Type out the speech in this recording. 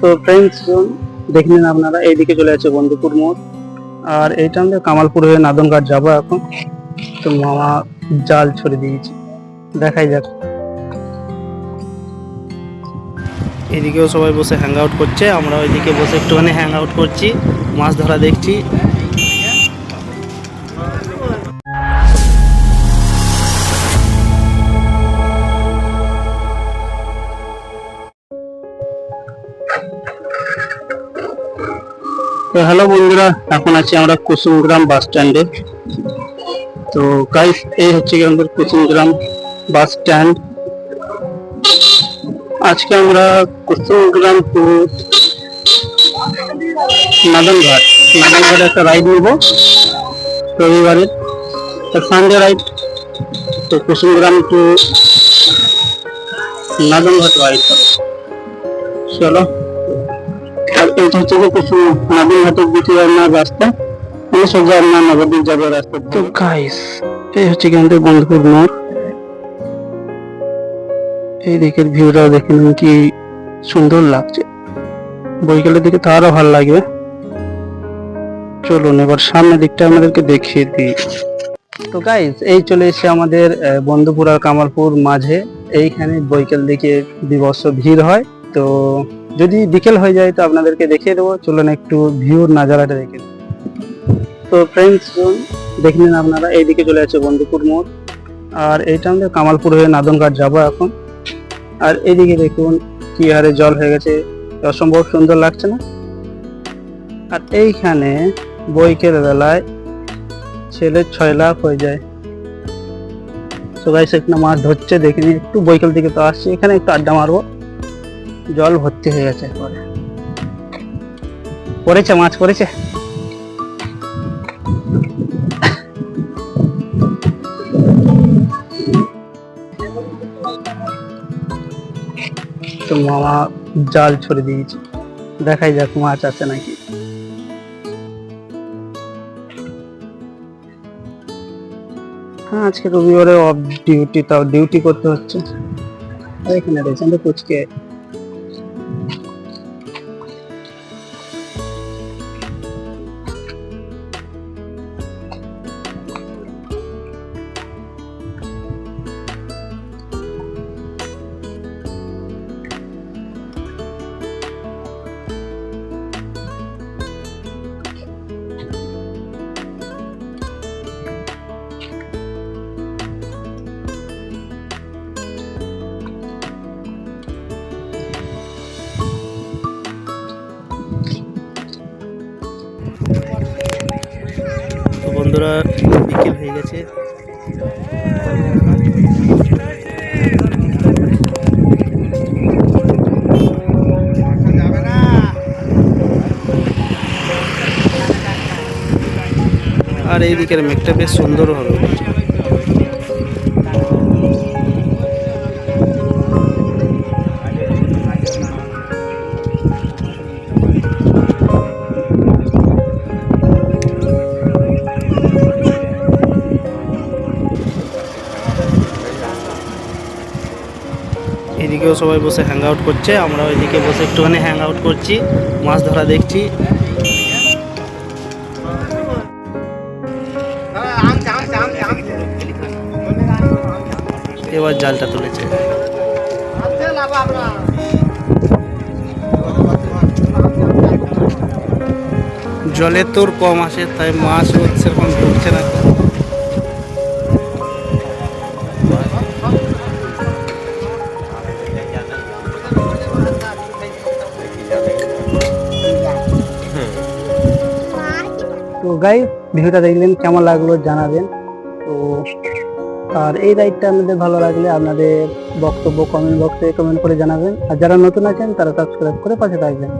তো ফ্রেন্ডস দেখে নিন আপনারা, এইদিকে চলে যাচ্ছে বন্ধুপুর মোড়। আর এইটা আমরা কামালপুর হয়ে নাদনঘাট যাব এখন। তো মামা জাল ছড়ে দিয়েছি। দেখাই যাক। এদিকেও সবাই বসে হ্যাং আউট করছে। আমরা ওইদিকে বসে একটুখানি হ্যাং আউট করছি। মাছ ধরা দেখছি। হ্যালো বন্ধুরা, এখন আছি আমরা কুসুমগ্রাম বাস স্ট্যান্ডে তো গাইস এই হচ্ছে কি আমাদের কুসুমগ্রাম বাস স্ট্যান্ড আজকে আমরা কুসুমগ্রাম টু নাদনঘাট। নাদনঘাটে একটা রাইড নেব। রবিবারের সানডে রাইড তো কুসুমগ্রাম টু নাদনঘাট রাইড চলো। এটা হচ্ছে যে কিছু নাদিনঘাটের দিকে আপনার রাস্তা আমি সোজা আপনার নবদ্বীপ যাবার রাস্তা তো গাইস এই হচ্ছে কি বন্ধুপুর মোড়। এই দিকের ভিউটা দেখে নিন কি সুন্দর লাগছে। বৈকালের দিকে তো আরও ভালো লাগবে। চলুন এবার সামনের দিকটা আমাদেরকে দেখিয়ে দিই। তো গাইস এই চলে এসে আমাদের বন্ধুপুর আর কামালপুর মাঝে। এইখানে বৈকাল দিকে বিবর্ষ ভিড় হয়। তো যদি বিকেল হয়ে যায় তো আপনাদেরকে দেখিয়ে দেবো। চলুন একটু ভিউর নাজারাটা দেখে। তো ফ্রেন্ডস দেখে নিন আপনারা, এইদিকে চলে যাচ্ছে বন্ধুপুর মোড়। আর এইটা আমাদের কামালপুর হয়ে নাদনঘাট যাব এখন। আর এইদিকে দেখুন, কি হারে জল হয়ে গেছে। অসম্ভব সুন্দর লাগছে না? আর এইখানে বৈকেল বেলায় ছেলের ছয় লাখ হয়ে যায়। তো সবাই সেখানে মাছ ধরছে দেখিনি একটু বৈকাল দিকে তো আসছে। এখানে একটু আড্ডা মারবো। জল ভর্তি হয়ে গেছে একবারে। পড়েছে মাছ, পড়েছে? মামা জাল ছড়ে দিয়েছে। দেখাই যাক মাছ আছে নাকি। হ্যাঁ আজকে রবিবারে অফ ডিউটি তাও ডিউটি করতে হচ্ছে। এখানে রয়েছে পুচকে Thank you. বন্ধুরা বিকেল হয়ে গেছে। আর এই দিকের মেঘটা বেশ সুন্দর হবে। এদিকেও সবাই বসে হ্যাং আউট করছে আমরা ওইদিকে বসে একটুখানি হ্যাং আউট করছি, মাছ ধরা দেখছি। এবার জালটা তুলেছে। জলে তোর কম আসে, তাই মাছ হচ্ছে সেরকম গাই। ভিডিওটা দেখলেন কেমন লাগল জানাবেন। তো আর এই রাইডটা আমাদের ভালো লাগলে আপনাদের বক্তব্য কমেন্ট বক্সে কমেন্ট করে জানাবেন। আর যারা নতুন আছেন, তারা সাবস্ক্রাইব করে পাশে থাকবেন।